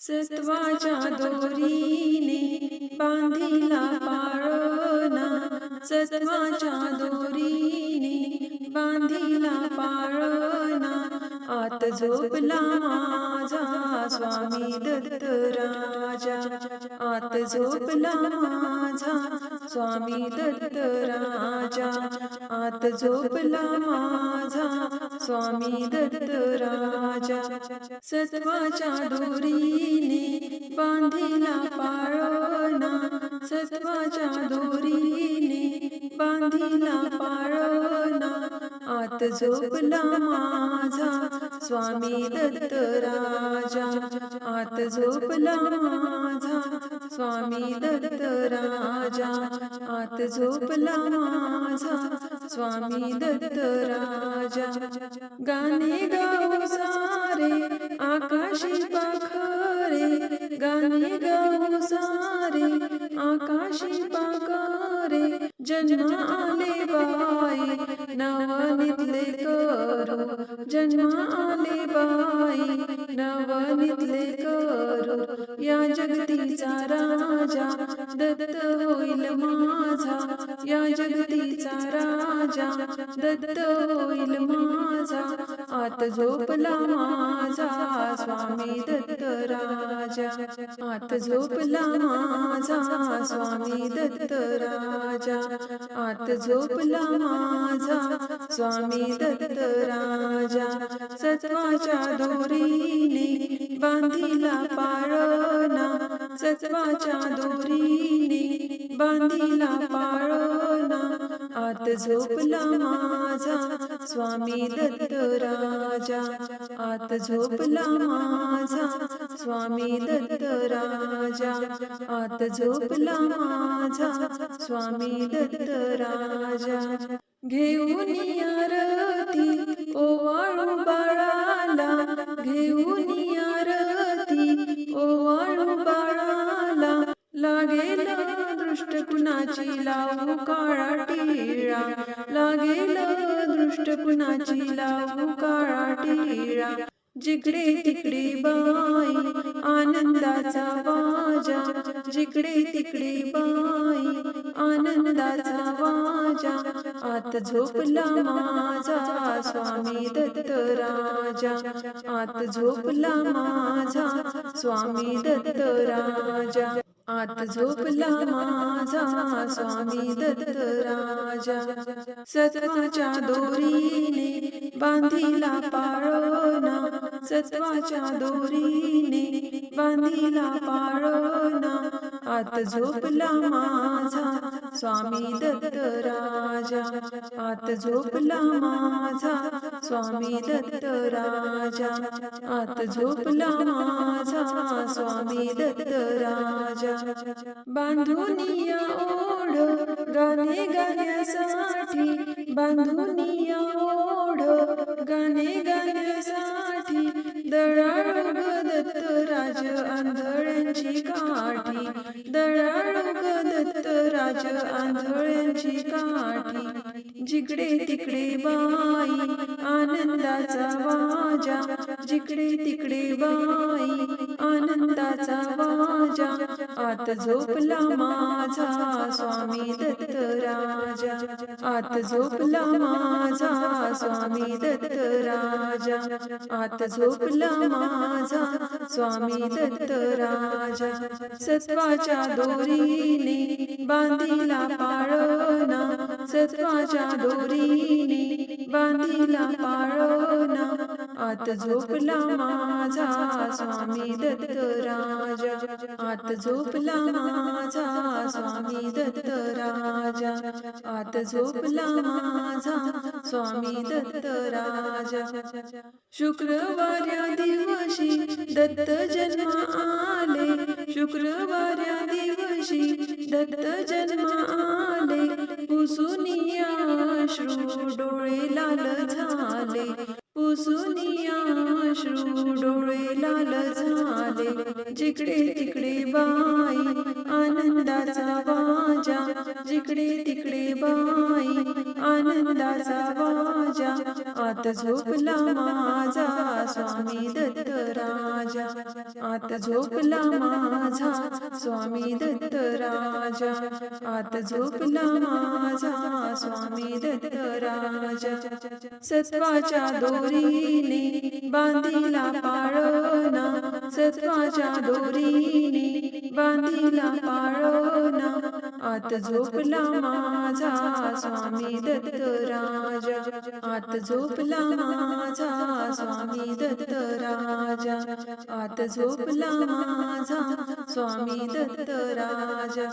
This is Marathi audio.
सत्वाच्या दोरीने बांधिला पाळणा सत्वाच्या दोरीने बांधिला पाळणा आत झोपला माझा स्वामी दत्त राजा। आत झोपला माझा स्वामी दत्त राजा। आत झोपला माझा स्वामी दत्त राजा सत्वाच्या दोरीने बांधिला पाळणा सत्वाच्या दोरीने बांधिला पाळणा. आत झोपला माझा स्वामी दत्त राजा आत झोपला माझा स्वामी दत्त राजा आत झोपला माझा स्वामी दत्त राजा गाणे गाऊ सारे आकाशी पाखरे गाणे गाऊ सारे आकाशी पाखरे जन्म आले बाई नवनीतले करू जन्म आले बाई। नवनीतले करू या जगतीचा राजा दत्त होईल माझा. या जगतीचा राजा दत्त होईल माझा. आत झोपला माझा स्वामी दत्त राजा. आत झोपला माझा स्वामी दत्त राजा. आत झोपला माझा स्वामी दत्त राजा. सत्वाच्या बांधिला पाळणा सत्वाच्या दोरीने बांधिला पाळणा. आत झोपला माझा स्वामी दत्त राजा आत झोपला माझा स्वामी दत्त राजा आत झोपला माझा स्वामी दत्त राजा. घेऊन आरती ओवाळू बाळाला लावू काळा टिळा. लागेल दृष्ट कुणाची लावू काळा टिळा. जिकडे तिकडे बाई आनंदाचा वाजा. जिकडे तिकडे बाई आनंदाचा वाजा. आत झोपला माझा स्वामी दत्त राजा आत झोपला माझा स्वामी दत्त राजा आत झोपला माझा स्वामी दत्त राजा. सत्वाच्या दोरीने बांधिला पाळणा सत्वाच्या दोरीने बांधिला पाळणा आत झोपला माझा स्वामी दत्त राजा आत झोपला माझा. स्वामी दत्त राजा आत झोपला माझा. स्वामी दत्त राजा बांधुनिया ओढ गाणे गाण्यासाठी. बांधुनिया ओढ गाणे गाण्यासाठी. दळाळ दत्त राजा जिकडे तिकडे बाई आनंदाचा वाजा. जिकडे तिकडे बाई आनंदाचा वाजा. आत झोपला माझा स्वामी दत्त राजा. आत झोपला माझा स्वामी दत्त राजा. आत झोपला माझा स्वामी दत्त राजा. सत्वाच्या दोरीने बांधिला पाळणा. सत्वाच्या दोरीने बांधिला पाळणा आत स्वामी दत्त राजा आत झोपला माझा स्वामी दत्त राजा आत झोपला माझा स्वामी दत्त राजा शुक्रवार्या दिवशी दत्त जन्म आले शुक्रवार्या दिवशी दत्त जन्म आले पुसुनिया श्रू डोळे लाल झाले. लाल झाले. जिकडे तिकडे बाई आनंदाचा वाजा. जिकडे तिकडे बाई आनंदाचा वाजा. आत झोपला माझा स्वामी दत्त राजा. आत झोपला माझा स्वामी दत्त राजा. आत झोपला माझा स्वामी दत्त राजा। सत्वाच्या दोरीने बांधिला पाळना पाळणा। आत झोपला माझा स्वामी दत्त राजा आत झोपला माझा स्वामी दत्त राजा आत झोपला माझा स्वामी दत्त राजा